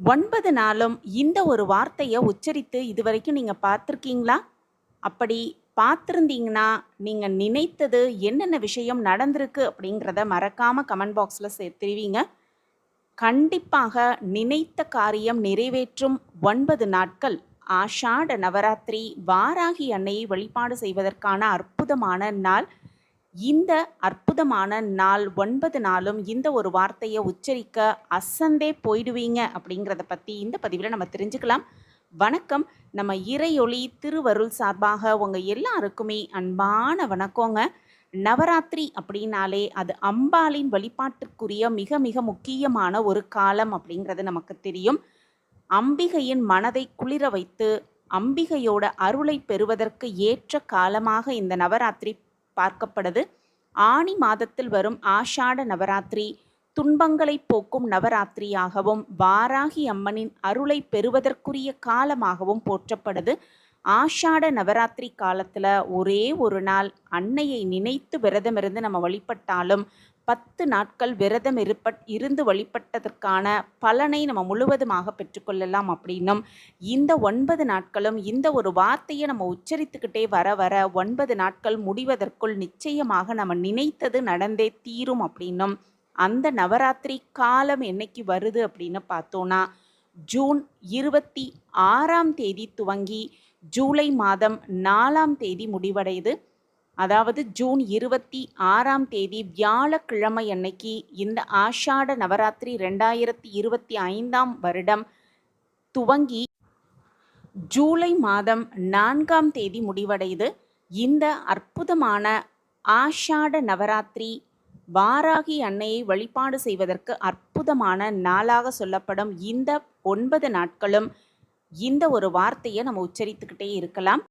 ஒன்பது நாளும் இந்த ஒரு வார்த்தையை உச்சரித்து இதுவரைக்கும் நீங்கள் பார்த்துருக்கீங்களா? அப்படி பார்த்துருந்தீங்கன்னா நீங்கள் நினைத்தது என்னென்ன விஷயம் நடந்திருக்கு அப்படிங்கிறத மறக்காமல் கமெண்ட் பாக்ஸில் சே தெரிவிங்க. கண்டிப்பாக நினைத்த காரியம் நிறைவேற்றும் ஒன்பது நாட்கள். ஆஷாட நவராத்திரி வாராகி அன்னையை வழிபாடு செய்வதற்கான அற்புதமான நாள். இந்த அற்புதமான நாள் ஒன்பது நாளும் இந்த ஒரு வார்த்தையை உச்சரிக்க அசந்தே போயிடுவீங்க அப்படிங்கிறத பற்றி இந்த பதிவில் நம்ம தெரிஞ்சுக்கலாம். வணக்கம். நம்ம இறையொளி திருவருள் சார்பாக உங்கள் எல்லாருக்குமே அன்பான வணக்கங்க. நவராத்திரி அப்படின்னாலே அது அம்பாளின் வழிபாட்டுக்குரிய மிக மிக முக்கியமான ஒரு காலம் அப்படிங்கிறது நமக்கு தெரியும். அம்பிகையின் மனதை குளிர வைத்து அம்பிகையோட அருளை பெறுவதற்கு ஏற்ற காலமாக இந்த நவராத்திரி பார்க்கப்படுது ஆனி மாதத்தில் வரும் ஆஷாட நவராத்திரி துன்பங்களை போக்கும் நவராத்திரியாகவும் வாராகி அம்மனின் அருளை பெறுவதற்குரிய காலமாகவும் போற்றப்படுது ஆஷாட நவராத்திரி காலத்தில் ஒரே ஒரு நாள் அன்னையை நினைத்து விரதம் இருந்து நம்ம வழிபட்டாலும் பத்து நாட்கள் விரதம் இருப்பட் இருந்து வழிபட்டதற்கான பலனை நம்ம முழுவதுமாக பெற்றுக்கொள்ளலாம் அப்படின்னும் இந்த ஒன்பது நாட்களும் இந்த ஒரு வார்த்தையை நம்ம உச்சரித்துக்கிட்டே வர வர ஒன்பது நாட்கள் முடிவதற்குள் நிச்சயமாக நம்ம நினைத்தது நடந்தே தீரும் அப்படின்னும் அந்த நவராத்திரி காலம் என்னைக்கு வருது அப்படின்னு பார்த்தோன்னா ஜூன் இருபத்தி ஆறாம் தேதி துவங்கி ஜூலை மாதம் நாலாம் தேதி முடிவடையுது. அதாவது ஜூன் இருபத்தி ஆறாம் தேதி வியாழக்கிழமை அன்னைக்கு இந்த ஆஷாட நவராத்திரி ரெண்டாயிரத்தி இருபத்தி ஐந்தாம் வருடம் துவங்கி ஜூலை மாதம் நான்காம் தேதி முடிவடையுது. இந்த அற்புதமான ஆஷாட நவராத்திரி வாராகி அன்னையை வழிபாடு செய்வதற்கு அற்புதமான நாளாக சொல்லப்படும் இந்த ஒன்பது நாட்களும் இந்த ஒரு வார்த்தையை நம்ம உச்சரித்துக்கிட்டே இருக்கலாம்.